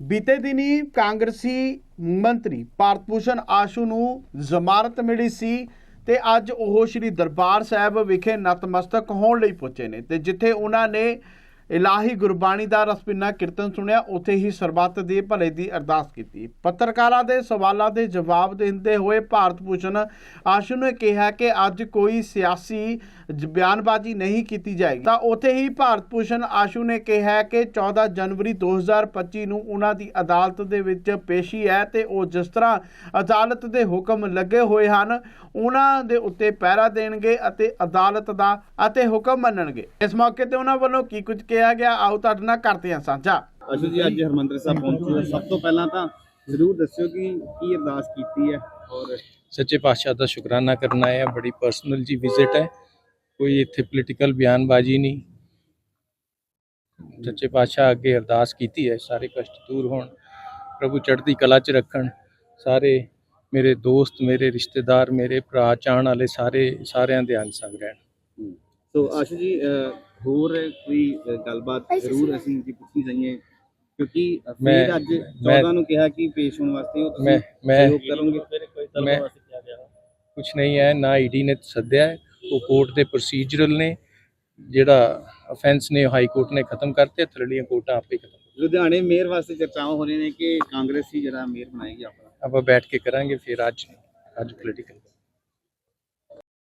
ਬੀਤੇ ਦਿਨੀ ਕਾਂਗਰਸੀ ਮੰਤਰੀ ਭਾਰਤ ਭੂਸ਼ਣ ਆਸ਼ੂ ਨੂੰ ਜ਼ਮਾਨਤ ਮਿਲੀ ਸੀ ਤੇ ਅੱਜ ਉਹ ਸ੍ਰੀ ਦਰਬਾਰ ਸਾਹਿਬ ਵਿਖੇ ਨਤਮਸਤਕ ਹੋਣ ਲਈ ਪਹੁੰਚੇ ਨੇ ਤੇ ਜਿੱਥੇ ਉਹਨਾਂ ਨੇ ਇਲਾਹੀ ਗੁਰਬਾਣੀ ਦਾ ਰਸਪਿੰਨਾ ਕੀਰਤਨ ਸੁਣਿਆ, ਉੱਥੇ ਹੀ ਸਰਬੱਤ ਦੇ ਭਲੇ ਦੀ ਅਰਦਾਸ ਕੀਤੀ। ਪੱਤਰਕਾਰਾਂ ਦੇ ਸਵਾਲਾਂ ਦੇ ਜਵਾਬ ਦਿੰਦੇ ਹੋਏ ਭਾਰਤ ਭੂਸ਼ਣ ਆਸ਼ੂ ਨੇ ਕਿਹਾ ਕਿ ਅੱਜ ਕੋਈ ਸਿਆਸੀ ਬਿਆਨਬਾਜ਼ੀ ਨਹੀਂ ਕੀਤੀ ਜਾਏਗੀ। ਤਾਂ ਉੱਥੇ ਹੀ ਭਾਰਤ ਭੂਸ਼ਣ ਆਸ਼ੂ ਨੇ ਕਿਹਾ ਕਿ 14 ਜਨਵਰੀ 2025 ਨੂੰ ਉਹਨਾਂ ਦੀ ਅਦਾਲਤ ਦੇ ਵਿੱਚ ਪੇਸ਼ੀ ਹੈ ਤੇ ਉਹ ਜਿਸ ਤਰ੍ਹਾਂ ਅਦਾਲਤ ਦੇ ਹੁਕਮ ਲੱਗੇ ਹੋਏ ਹਨ, ਉਹਨਾਂ ਦੇ ਉੱਤੇ ਪਹਿਰਾ ਦੇਣਗੇ ਅਤੇ ਅਦਾਲਤ ਦਾ, ਅਤੇ ਹੁਕਮ ਮੰਨਣਗੇ। ਇਸ ਮੌਕੇ ਤੇ ਉਹਨਾਂ ਵੱਲੋਂ ਕੀ ਕੁਝ ਕਿਹਾ ਗਿਆ ਆਓ ਤੁਹਾਡੇ ਨਾਲ ਕਰਦੇ ਹਾਂ ਸਾਂਝਾ। ਅਸ਼ੂ ਜੀ ਅੱਜ ਹਰਮੰਦਰ ਸਾਹਿਬ ਪਹੁੰਚੇ ਹੋ। ਸਭ ਤੋਂ ਪਹਿਲਾਂ ਤਾਂ ਜ਼ਰੂਰ ਦੱਸਿਓ ਕਿ ਕੀ ਅਰਦਾਸ ਕੀਤੀ ਹੈ ਔਰ ਸੱਚੇ ਪਾਤਸ਼ਾਹ ਦਾ ਸ਼ੁਕਰਾਨਾ ਕਰਨਾ ਹੈ ਬੜੀ ਪਰਸਨਲ ਜੀ ਵਿਜ਼ਿਟ ਹੈ। ਕੋਈ ਇੱਥੇ ਪੋਲੀਟੀਕਲ ਬਿਆਨਬਾਜ਼ੀ ਨਹੀਂ। ਸੱਚੇ ਪਾਤਸ਼ਾਹ ਅੱਗੇ ਅਰਦਾਸ ਕੀਤੀ ਹੈ ਸਾਰੇ ਕਸ਼ਟ ਦੂਰ ਹੋਣ। ਪ੍ਰਭੂ ਚੜ੍ਹਦੀ ਕਲਾ 'ਚ ਰੱਖਣ। ਸਾਰੇ ਮੇਰੇ ਦੋਸਤ ਮੇਰੇ ਰਿਸ਼ਤੇਦਾਰ ਮੇਰੇ ਭਰਾ ਚਾਹਣ ਵਾਲੇ ਸਾਰੇ ਸਾਰਿਆਂ ਦੇ ਅੰਗ ਸੰਗ ਰਹਿਣ ਸੋ ਆਸ਼ੂ ਜੀ ਅਹ, ਹੋਰ ਕੋਈ ਗੱਲਬਾਤ ਜ਼ਰੂਰ ਅਸੀਂ ਜੀ ਪੁੱਛੀ ਜਾਈਏ ਕਿਉਂਕਿ ਫਿਰ ਅੱਜ ਮੈਂ- 14 ਨੂੰ ਕਿਹਾ ਕਿ ਪੇਸ਼ ਹੋਣ ਵਾਸਤੇ ਉਹ ਤੁਸੀਂ ਸਹਿਯੋਗ ਕਰੋਗੇ। ਮੈਂ ਕੁਝ ਨਹੀਂ ਹੈ ਨਾ ਈਡੀ ਨੇ ਸੱਦਿਆ ਹੈ ਉਹ ਕੋਰਟ ਦੇ ਪ੍ਰੋਸੀਜਰਲ ਨੇ ਜਿਹੜਾ ਅਫੈਂਸ ਨੇ ਹਾਈ ਕੋਰਟ ਨੇ ਖਤਮ ਕਰਤੇ ਥਰਲੀਆਂ ਕੋਰਟਾਂ ਆਪੇ ਖਤਮ ਲੁਧਿਆਣੇ ਮੇਅਰ ਵਾਸਤੇ ਚਰਚਾਵਾਂ ਹੋ ਰਹੀਆਂ ਨੇ ਕਿ ਕਾਂਗਰਸ ਹੀ ਜਿਹੜਾ ਮੇਅਰ ਬਣਾਏਗੀ ਆਪਣਾ? ਆਪਾਂ ਬੈਠ ਕੇ ਕਰਾਂਗੇ ਫਿਰ ਅੱਜ ਅੱਜ ਪੋਲੀਟੀਕਲ